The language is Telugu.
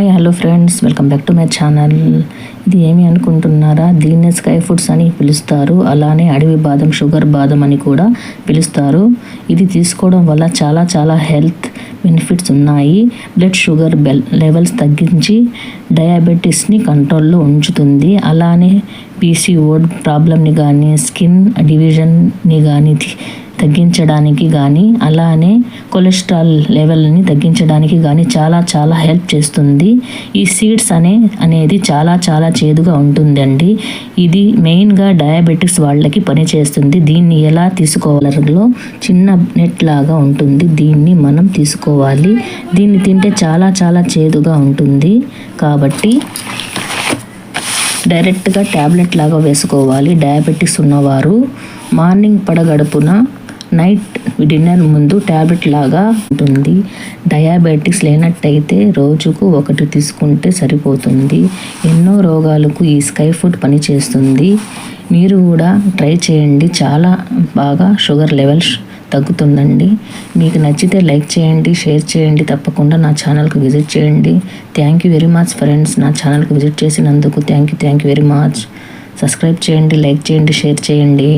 Hi hello friends welcome back to my channel ఇది ఏమి అనుకుంటున్నారా? దీన్నే స్కై ఫుడ్స్ అని పిలుస్తారు. అలానే అడవి బాదం షుగర్ బాదం అని కూడా పిలుస్తారు. ఇది తీసుకోవడం వల్ల చాలా చాలా హెల్త్ బెనిఫిట్స్ ఉన్నాయి. బ్లడ్ షుగర్ బెల్ లెవెల్స్ తగ్గించి డయాబెటీస్ని కంట్రోల్లో ఉంచుతుంది. అలానే పీసీఓడ్ ప్రాబ్లమ్ని కానీ స్కిన్ డివిజన్ని కానీ తగ్గించడానికి కానీ అలానే కొలెస్ట్రాల్ లెవెల్ని తగ్గించడానికి కానీ చాలా చాలా హెల్ప్ చేస్తుంది. ఈ సీడ్స్ అనే అనేది చాలా చాలా చేదుగా ఉంటుందండి. ఇది మెయిన్గా డయాబెటిక్స్ వాళ్ళకి పనిచేస్తుంది దీన్ని ఎలా తీసుకోవాలో చిన్న నెట్ లాగా ఉంటుంది. దీన్ని మనం తీసుకోవాలి. దీన్ని తింటే చాలా చాలా చేదుగా ఉంటుంది. కాబట్టి డైరెక్ట్గా ట్యాబ్లెట్ లాగా వేసుకోవాలి. డయాబెటిక్స్ ఉన్నవారు మార్నింగ్ పడగడుపున నైట్ డిన్నర్ ముందు ట్యాబ్లెట్ లాగా ఉంటుంది. డయాబెటిక్స్ లేనట్టయితే రోజుకు ఒకటి తీసుకుంటే సరిపోతుంది. ఎన్నో రోగాలకు ఈ స్కై ఫుడ్ పనిచేస్తుంది. మీరు కూడా ట్రై చేయండి. చాలా బాగా షుగర్ లెవెల్స్ తగ్గుతుందండి. మీకు నచ్చితే లైక్ చేయండి షేర్ చేయండి. తప్పకుండా నా ఛానల్కి విజిట్ చేయండి. Thank you very much friends. నా ఛానల్కి విజిట్ చేసినందుకు thank you thank you very much. Subscribe చేయండి లైక్ చేయండి షేర్ చేయండి.